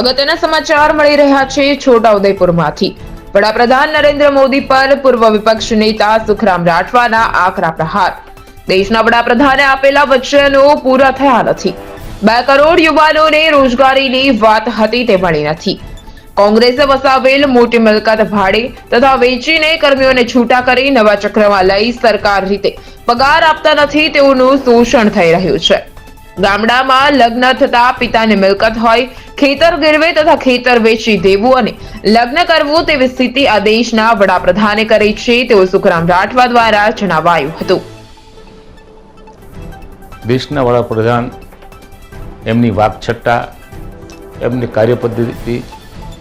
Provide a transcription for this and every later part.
અગત્યના સમાચાર મળી રહ્યા છે છોટાઉદેપુરમાંથી. વડાપ્રધાન નરેન્દ્ર મોદી પર પૂર્વ વિપક્ષ નેતા સુખરામ રાઠવાના આકરા પ્રહાર. દેશના વડાપ્રધાને આપેલા વચનો પૂરા થયા નથી. બે કરોડ યુવાનોને રોજગારીની વાત હતી તે મળી નથી. કોંગ્રેસે વસાવેલ મોટી મિલકત ભાડે તથા વેચીને કર્મીઓને છૂટા કરી નવા ચક્રમાં લઈ સરકાર રીતે પગાર આપતા નથી તેઓનું શોષણ થઈ રહ્યું છે. ગામડામાં લગ્ન થતા પિતાની મિલકત હોય, ખેતર ગીરવે તથા ખેતર વેચી દેવું અને લગ્ન કરવું તેવી સ્થિતિ આ દેશના વડાપ્રધાને કરી છે, તેવું સુખરામ રાઠવા દ્વારા જણાવાયું હતું. દેશના વડાપ્રધાન એમની વાકછટ્ટા એમની કાર્યપદ્ધતિ,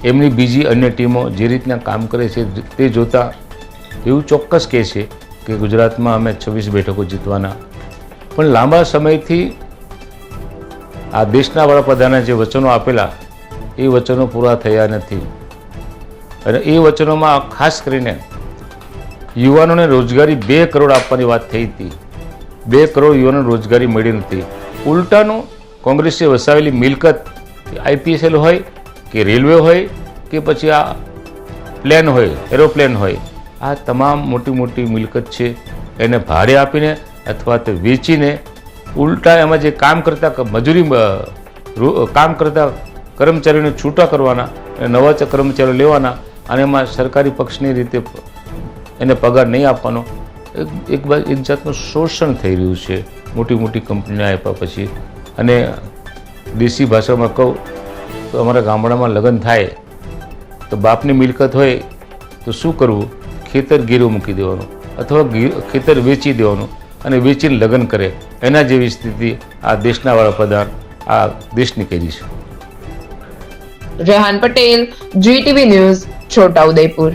એમની બીજી અન્ય ટીમો જે રીતના કામ કરે છે તે જોતાં એવું ચોક્કસ કહે છે કે ગુજરાતમાં અમે છવ્વીસ બેઠકો જીતવાના. પણ લાંબા સમયથી આ દેશના વડાપ્રધાને જે વચનો આપેલા, એ વચનો પૂરા થયા નથી. અને એ વચનોમાં ખાસ કરીને યુવાનોને રોજગારી બે કરોડ આપવાની વાત થઈ હતી. બે કરોડ યુવાનોને રોજગારી મળી નથી. ઉલટાનું કોંગ્રેસે વસાવેલી મિલકત આઈપીએસએલ હોય, કે રેલવે હોય, કે પછી આ પ્લેન હોય, એરોપ્લેન હોય, આ તમામ મોટી મોટી મિલકત છે. એને ભાડે આપીને અથવા તો વેચીને ઉલટા એમાં જે કામ કરતા મજૂરી કામ કરતા કર્મચારીઓને છૂટા કરવાના નવા કર્મચારીઓ લેવાના, અને એમાં સરકારી પક્ષની રીતે એને પગાર નહીં આપવાનો. એક એક એક જાતનું શોષણ થઈ રહ્યું છે મોટી મોટી કંપનીને આપ્યા પછી. અને દેશી ભાષામાં કહું, તો અમારા ગામડામાં લગ્ન થાય, તો બાપની મિલકત હોય, તો શું કરવું? ખેતર ગીરો મૂકી દેવાનું, અથવા ખેતર વેચી દેવાનું. અને વેચીને લગ્ન કરે. એના જેવી સ્થિતિ આ દેશના વડાપ્રધાન, આ દેશની કરી છે. Rehan Patel GTV news Chhota Udepur